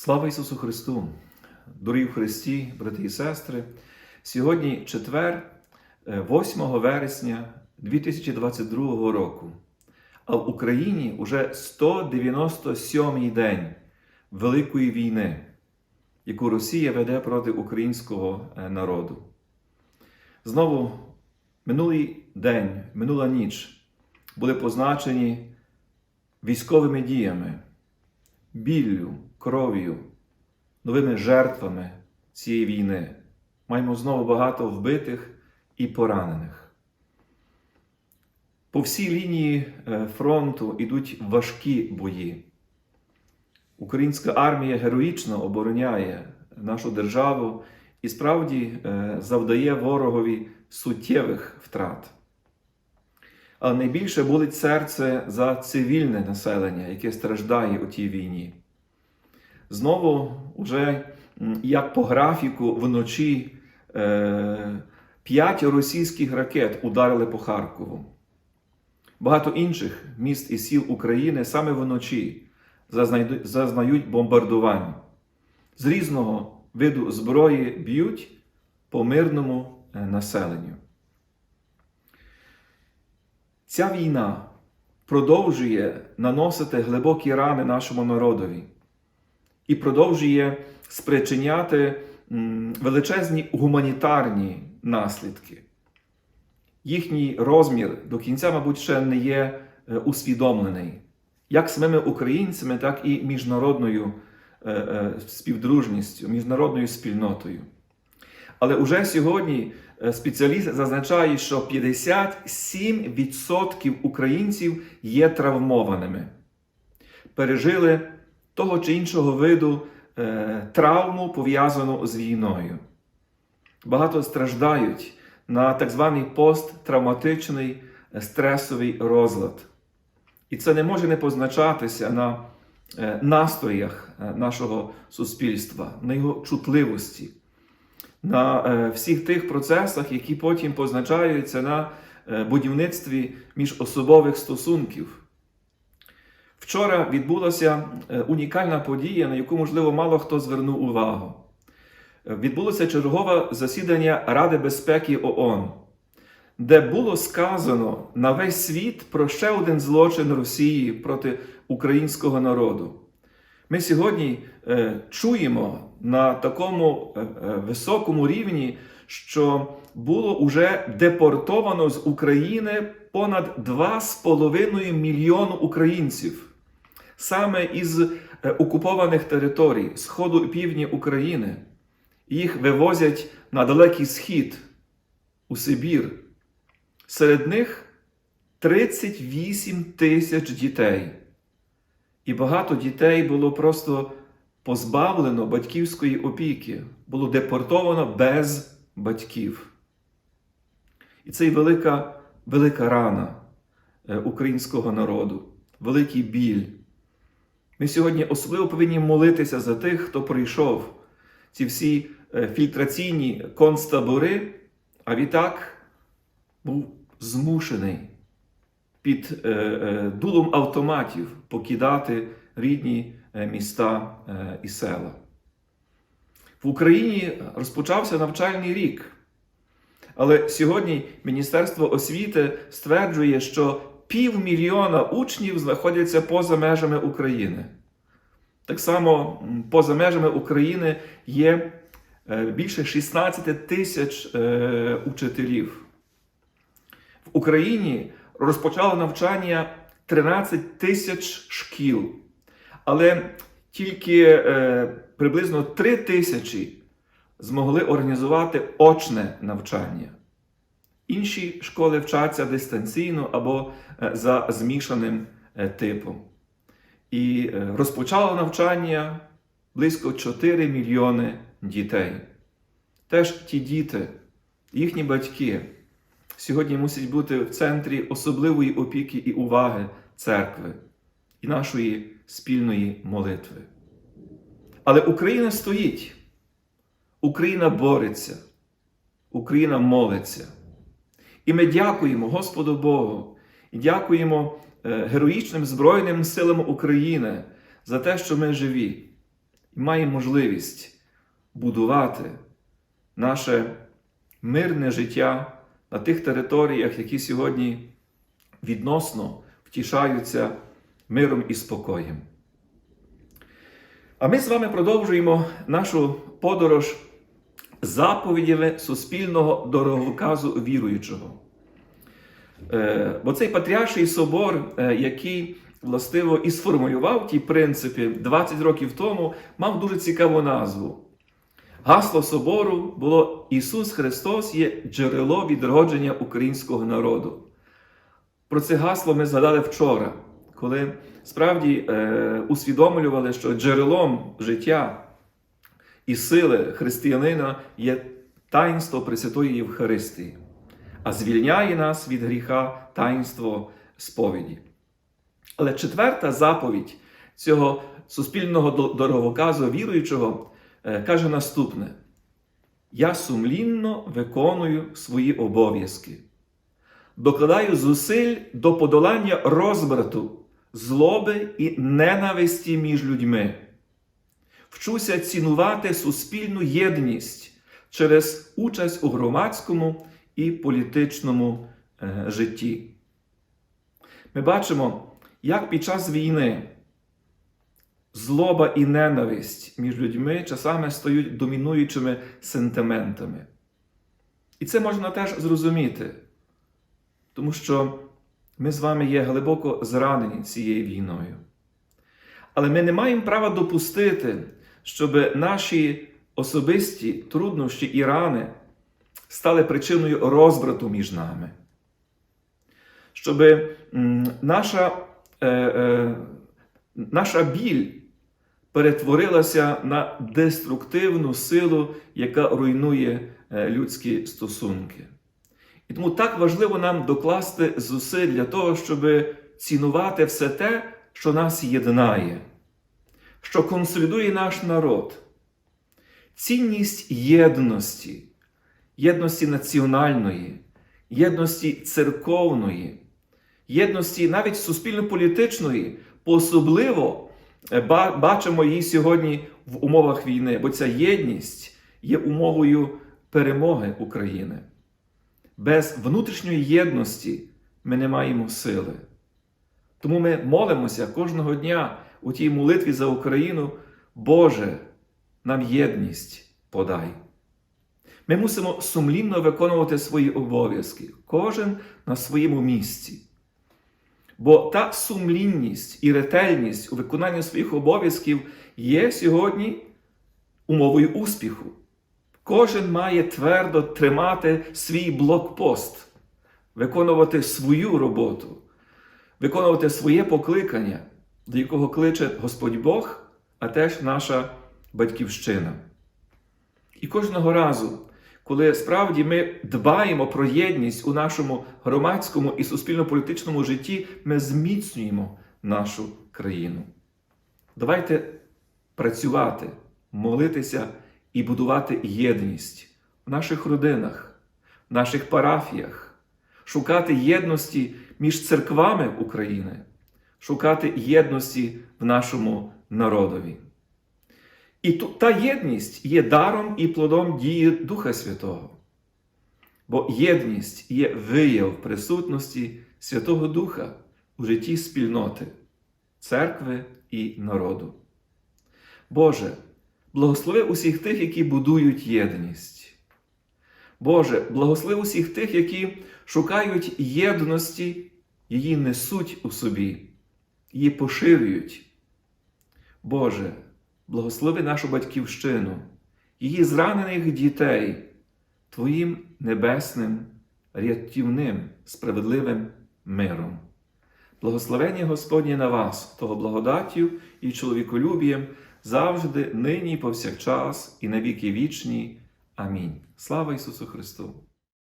Слава Ісусу Христу! Дорогі в Христі, брати і сестри! Сьогодні четвер, е, 8 вересня 2022 року. А в Україні уже 197-й день Великої війни, яку Росія веде проти українського е, народу. Знову минулий день, минула ніч були позначені військовими діями, біллю, кров'ю, новими жертвами цієї війни. Маємо знову багато вбитих і поранених. По всій лінії е, фронту йдуть важкі бої. Українська армія героїчно обороняє нашу державу і справді е, завдає ворогові суттєвих втрат. Але найбільше болить серце за цивільне населення, яке страждає у тій війні. Знову, уже як по графіку, вночі е, п'ять російських ракет ударили по Харкову. Багато інших міст і сіл України саме вночі зазнають бомбардувань. З різного виду зброї б'ють по мирному е, населенню. Ця війна продовжує наносити глибокі рани нашому народові і продовжує спричиняти величезні гуманітарні наслідки. Їхній розмір до кінця, мабуть, ще не є е, усвідомлений як самими українцями, так і міжнародною е, е, співдружністю, міжнародною спільнотою. Але уже сьогодні спеціалісти зазначають, що 57% українців є травмованими, пережили того чи іншого виду е, травму, пов'язану з війною. Багато страждають на так званий посттравматичний е, стресовий розлад. І це не може не позначатися на е, настроях е, нашого суспільства, на його чутливості, на всіх тих процесах, які потім позначаються на будівництві міжособових стосунків. Вчора відбулася е, унікальна подія, на яку, можливо, мало хто звернув увагу. Е, Відбулося чергове засідання Ради безпеки ООН, де було сказано на весь світ про ще один злочин Росії проти українського народу. Ми сьогодні е, чуємо на такому високому рівні, що було уже депортовано з України понад 2,5 мільйону українців саме із е, окупованих територій Сходу і півдня України. Їх вивозять на далекий схід, у Сибір. Серед них 38 тисяч дітей. І багато дітей було просто позбавлено батьківської опіки, було депортовано без батьків. І це й велика, велика рана е, українського народу, великий біль. Ми сьогодні особливо повинні молитися за тих, хто пройшов ці всі е, фільтраційні концтабори, а відтак був змушений під е, е, дулом автоматів покидати рідні міста і села. В Україні розпочався навчальний рік. Але сьогодні Міністерство освіти стверджує, що півмільйона учнів знаходяться поза межами України. Так само поза межами України є е, більше 16 тисяч е, учителів. В Україні розпочало навчання 13 тисяч шкіл, але тільки е, приблизно 3 тисячі змогли організувати очне навчання. Інші школи вчаться дистанційно або е, за змішаним е, типом. І е, розпочало навчання близько 4 мільйони дітей. Теж ті діти, їхні батьки сьогодні мусять бути в центрі особливої опіки і уваги церкви і нашої спільної молитви. Але Україна стоїть, Україна бореться, Україна молиться. І ми дякуємо Господу Богу і дякуємо е, героїчним Збройним силам України за те, що ми живі. і маємо можливість будувати наше мирне життя на тих територіях, які сьогодні відносно втішаються миром і спокоєм. А ми з вами продовжуємо нашу подорож заповідями суспільного дороговказу віруючого. Е, Бо цей патріарший собор, е, який властиво і сформулював ті принципи 20 років тому, мав дуже цікаву назву. Гасло собору було Ісус Христос є джерело відродження українського народу. Про це гасло ми згадали вчора, коли справді е, усвідомлювали, що джерелом життя і сили християнина є таїнство Пресвятої Євхаристії, а звільняє нас від гріха таїнство сповіді. Але четверта заповідь цього суспільного до- дороговказу віруючого е, каже наступне: Я сумлінно виконую свої обов'язки, докладаю зусиль до подолання розбрату, злоби і ненависті між людьми. Вчуся цінувати суспільну єдність через участь у громадському і політичному е, житті. Ми бачимо, як під час війни злоба і ненависть між людьми часами стають домінуючими сентиментами. І це можна теж зрозуміти, тому що ми з вами є глибоко зранені цією війною. Але ми не маємо права допустити, щоб наші особисті труднощі і рани стали причиною розбрату між нами. Щоб наша, е, е, наша біль перетворилася на деструктивну силу, яка руйнує е, людські стосунки. І тому так важливо нам докласти зусиль для того, щоб цінувати все те, що нас єднає, що консолідує наш народ. Цінність єдності, єдності національної, єдності церковної, єдності навіть суспільно-політичної, особливо е, бачимо її сьогодні в умовах війни, бо ця єдність є умовою перемоги України. Без внутрішньої єдності ми не маємо сили. Тому ми молимося кожного дня у тій молитві за Україну, Боже, нам єдність подай. Ми мусимо сумлінно виконувати свої обов'язки, кожен на своєму місці. Бо та сумлінність і ретельність у виконанні своїх обов'язків є сьогодні умовою успіху. Кожен має твердо тримати свій блокпост, виконувати свою роботу, виконувати своє покликання, до якого кличе Господь Бог, а теж наша батьківщина. І кожного разу, коли справді ми дбаємо про єдність у нашому громадському і суспільно-політичному житті, ми зміцнюємо нашу країну. Давайте працювати, молитися і будувати єдність в наших родинах, в наших парафіях, шукати єдності між церквами України, шукати єдності в нашому народові. І та єдність є даром і плодом дії Духа Святого. Бо єдність є вияв присутності Святого Духа у житті спільноти, церкви і народу. Боже, благослови усіх тих, які будують єдність. Боже, благослови усіх тих, які шукають єдності, її несуть у собі, її поширюють. Боже, благослови нашу батьківщину, її зранених дітей, Твоїм небесним, рятівним, справедливим миром. Благословення Господнє на вас, того благодаттю і чоловіколюбієм, завжди, нині, повсякчас, і на віки вічні. Амінь. Слава Ісусу Христу!